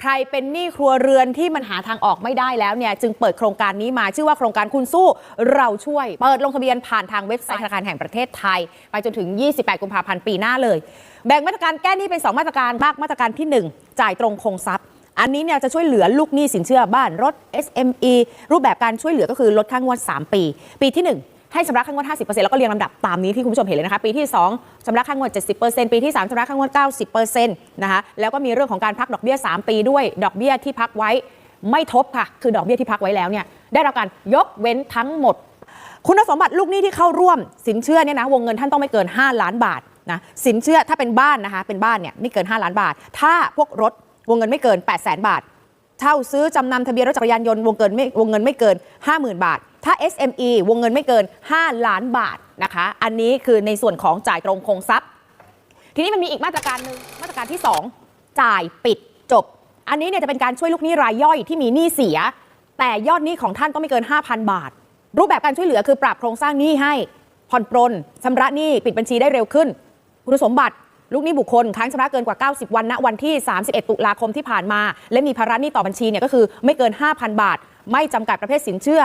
ใครเป็นหนี้ครัวเรือนที่มันหาทางออกไม่ได้แล้วเนี่ยจึงเปิดโครงการนี้มาชื่อว่าโครงการคุณสู้เราช่วย เปิดลงทะเบียนผ่านทางเว็บไซต์ธนาคารแห่งประเทศไทย ไปจนถึง 28 กุมภาพันธ์ปีหน้าเลย แบ่งมาตรการแก้หนี้เป็น 2 มาตรการมากมาตรการที่ 1 จ่ายตรงคงทรัพย์ อันนี้เนี่ยจะช่วยเหลือลูกหนี้สินเชื่อบ้านรถ SME รูปแบบการช่วยเหลือก็คือลดค่างวด 3 ปี ปีที่ 1 ให้ชำระค่างวด 50%แล้วก็เรียงลำดับตามนี้ที่คุณผู้ชมเห็นเลยนะคะ ปีที่ 2ชำระค่างวด 70%ปีที่ 3ชำระค่างวด 90%นะคะแล้วก็มีเรื่องของการพักดอกเบี้ย 3 ปีด้วย ดอกเบี้ยที่พักไว้ไม่ทบค่ะ คือดอกเบี้ยที่พักไว้แล้วเนี่ยได้รับการยกเว้นทั้งหมด คุณสมบัติลูกหนี้ที่เข้าร่วม สินเชื่อเนี่ยนะวงเงินท่านต้องไม่เกิน 5 ล้านบาทนะสินเชื่อถ้าเป็นบ้านนะคะเป็นบ้านเนี่ยไม่เกิน 5 ล้านบาท ถ้าพวกรถวงเงินไม่เกิน 8 0 0 0 0 0 บาท เช่าซื้อจำนำทะเบียนรถจักรยานยนต์วงเกินไม่วงเงินไม่เกิน 50,000 บาท ถ้า SME วงเงินไม่เกิน 5 ล้านบาทนะคะ อันนี้คือในส่วนของจ่ายตรงคงทรัพย์ ทีนี้มันมีอีกมาตรการหนึ่งมาตรการที่ 2 จ่ายปิดจบ อันนี้เนี่ยจะเป็นการช่วยลูกหนี้รายย่อยที่มีหนี้เสีย แต่ยอดหนี้ของท่านต้องไม่เกิน 5,000 บาท รูปแบบการช่วยเหลือคือปรับโครงสร้างหนี้ให้ผ่อนปรนชำระหนี้ปิดบัญชีได้เร็วขึ้นคุณสมบัติ ลูกหนี้บุคคลค้างชำระเกินกว่า 90 วันณวันที่ 31 ตุลาคมที่ผ่านมา และมีภาระหนี้ต่อบัญชีเนี่ยก็คือไม่เกิน 5,000 บาท ไม่จำกัดประเภทสินเชื่อ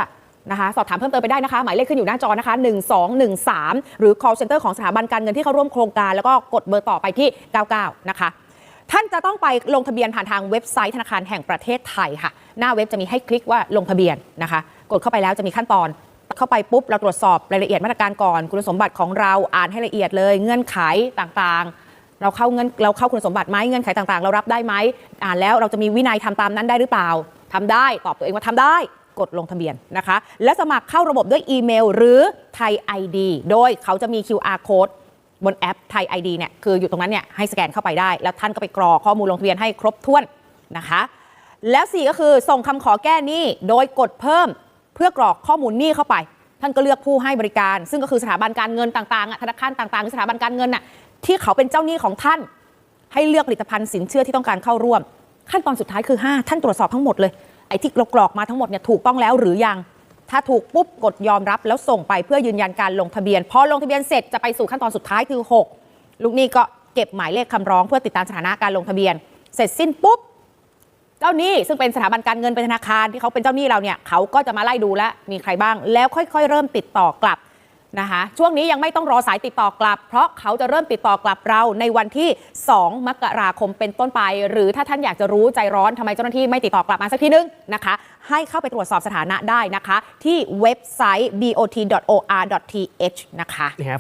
นะคะสอบถามเพิ่มเติมไปได้นะคะ หมายเลขขึ้นอยู่หน้าจอนะคะ 1213 หรือ call center ของสถาบันการเงินที่เข้าร่วมโครงการ แล้วก็กดเบอร์ต่อไปที่ 99 นะคะ ท่านจะต้องไปลงทะเบียนผ่านทางเว็บไซต์ธนาคารแห่งประเทศไทยค่ะ หน้าเว็บจะมีให้คลิกว่าลงทะเบียนนะคะ กดเข้าไปแล้วจะมีขั้นตอน เข้าไปปุ๊บเราตรวจสอบรายละเอียดมาตรการก่อน คุณสมบัติของเราอ่านให้ละเอียดเลย เงื่อนไขต่างๆ เราเข้าเงื่อนเราเข้าคุณสมบัติไหมเงื่อนไขต่างๆ เรารับได้ไหมอ่านแล้วเราจะมีวินัยทำตามนั้นได้หรือเปล่าทำได้ตอบตัวเองว่าทำได้กดลงทะเบียนนะคะ และสมัครเข้าระบบด้วยอีเมล หรือไทย ID โดยเขาจะมี QR code บนแอปไทย ID เนี่ยคืออยู่ตรงนั้นเนี่ยให้สแกนเข้าไปได้ แล้วท่านก็ไปกรอกข้อมูลลงทะเบียนให้ครบถ้วนนะคะ แล้ว 4 ก็คือส่งคำขอแก้หนี้โดยกดเพิ่มเพื่อกรอกข้อมูลหนี้เข้าไป ท่านก็เลือกผู้ให้บริการ ซึ่งก็คือสถาบันการเงินต่างๆธนาคารต่างๆหรือสถาบันการเงินน่ะ ที่เขาเป็นเจ้าหนี้ของท่าน ให้เลือกผลิตภัณฑ์สินเชื่อที่ต้องการเข้าร่วม ขั้นตอนสุดท้ายคือ 5 ท่านตรวจสอบทั้งหมดเลยไอ้ที่กรอกมาทั้งหมดเนี่ยถูกต้องแล้วหรือยังถ้าถูกปุ๊บกดยอมรับแล้วส่งไปเพื่อยืนยันการลงทะเบียนพอลงทะเบียนเสร็จจะไปสู่ขั้นตอนสุดท้ายคือ 6 ลูกหนี้ก็เก็บหมายเลขคำร้องเพื่อติดตามสถานะการลงทะเบียน เสร็จสิ้นปุ๊บเจ้าหนี้ซึ่งเป็นสถาบันการเงินเป็นธนาคารที่เขาเป็นเจ้าหนี้เราเนี่ยเขาก็จะมาไล่ดูแล้วมีใครบ้าง แล้วค่อย ๆ เริ่มติดต่อกลับ นะคะช่วงนี้ยังไม่ต้องรอสายติดต่อกลับ เพราะเขาจะเริ่มติดต่อกลับเราในวันที่ 2 มกราคมเป็นต้นไป หรือถ้าท่านอยากจะรู้ใจร้อนทำไมเจ้าหน้าที่ไม่ติดต่อกลับมาสักทีนึงนะคะ ให้เข้าไปตรวจสอบสถานะได้นะคะ ที่เว็บไซต์ bot.or.th นะคะนี่ฮะ